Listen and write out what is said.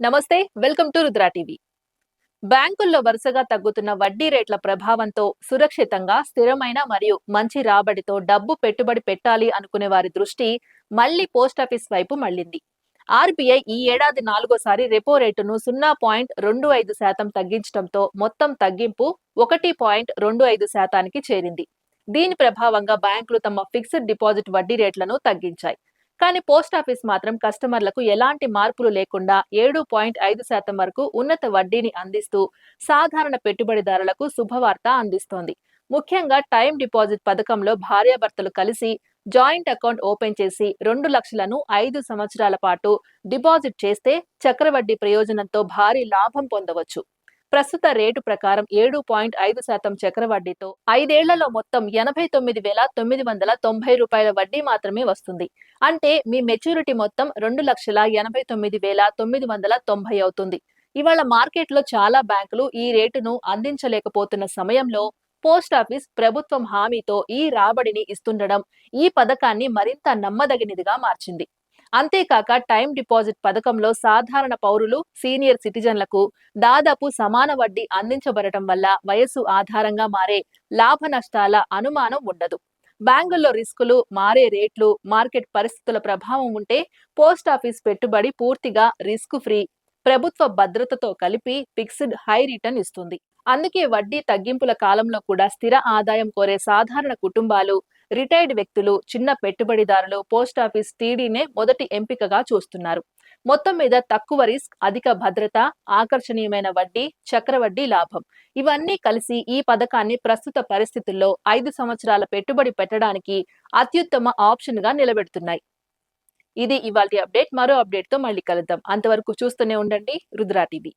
నమస్తే welcome to Rudra TV. బ్యాంకుల్లో వరుసగా తగ్గుతున్న వడ్డీ రేట్ల ప్రభావంతో సురక్షితంగా స్థిరమైన మరియు మంచి రాబడితో డబ్బు పెట్టుబడి పెట్టాలి అనుకునే వారి దృష్టి మళ్ళీ పోస్టాఫీస్ వైపు మళ్ళింది ఆర్బీఐ ఈ ఏడాది నాలుగోసారి రెపో రేటును సున్నా పాయింట్ రెండు ఐదు శాతం తగ్గించడంతో మొత్తం తగ్గింపు ఒకటి పాయింట్ రెండు ఐదు శాతానికి చేరింది. దీని ప్రభావంగా బ్యాంకులు తమ ఫిక్స్డ్ డిపాజిట్ వడ్డీ రేట్లను తగ్గించాయి. కానీ పోస్ట్ ఆఫీస్ మాత్రం కస్టమర్లకు ఎలాంటి మార్పులు లేకుండా ఏడు పాయింట్ ఐదు శాతం వరకు ఉన్నత వడ్డీని అందిస్తూ సాధారణ పెట్టుబడిదారులకు శుభవార్త అందిస్తోంది. ముఖ్యంగా టైం డిపాజిట్ పథకంలో భార్యాభర్తలు కలిసి జాయింట్ అకౌంట్ ఓపెన్ చేసి రెండు లక్షలను ఐదు సంవత్సరాల పాటు డిపాజిట్ చేస్తే చక్రవడ్డీ ప్రయోజనంతో భారీ లాభం పొందవచ్చు. ప్రస్తుత రేటు ప్రకారం ఏడు పాయింట్ ఐదు శాతం చక్రవడ్డీతో ఐదేళ్ళలో మొత్తం ఎనభై తొమ్మిది వేల తొమ్మిది వందల తొంభై రూపాయల వడ్డీ మాత్రమే వస్తుంది. అంటే మీ మెచ్యూరిటీ మొత్తం రెండు లక్షల ఎనభై తొమ్మిది వేల తొమ్మిది వందల తొంభై అవుతుంది. ఇవాళ మార్కెట్లో చాలా బ్యాంకులు ఈ రేటును అందించలేకపోతున్న సమయంలో పోస్ట్ ఆఫీస్ ప్రభుత్వం హామీతో ఈ రాబడిని ఇస్తుండడం ఈ పథకాన్ని మరింత నమ్మదగినదిగా మార్చింది. అంతేకాక టైం డిపాజిట్ పథకంలో సాధారణ పౌరులు సీనియర్ సిటిజన్లకు దాదాపు సమాన వడ్డీ అందించబడటం వల్ల వయస్సు ఆధారంగా మారే లాభ నష్టాల అనుమానం ఉండదు. బ్యాంకుల్లో రిస్కులు మారే రేట్లు మార్కెట్ పరిస్థితుల ప్రభావం ఉంటే పోస్ట్ ఆఫీస్ పెట్టుబడి పూర్తిగా రిస్క్ ఫ్రీ ప్రభుత్వ భద్రతతో కలిపి ఫిక్స్డ్ హై రిటర్న్ ఇస్తుంది. అందుకే వడ్డీ తగ్గింపుల కాలంలో కూడా స్థిర ఆదాయం కోరే సాధారణ కుటుంబాలు రిటైర్డ్ వ్యక్తులు చిన్న పెట్టుబడిదారులు పోస్టాఫీస్ టీడీనే మొదటి ఎంపికగా చూస్తున్నారు. మొత్తం మీద తక్కువ రిస్క్ అధిక భద్రత ఆకర్షణీయమైన వడ్డీ చక్రవడ్డీ లాభం. ఇవన్నీ కలిసి ఈ పథకాన్ని ప్రస్తుత పరిస్థితుల్లో ఐదు సంవత్సరాల పెట్టుబడి పెట్టడానికి అత్యుత్తమ ఆప్షన్గా నిలబెడుతున్నాయి. ఇది ఇవాళ అప్డేట్. మరో అప్డేట్తో మళ్ళీ కలుద్దాం. అంతవరకు చూస్తూనే ఉండండి. రుద్రా టీవీ.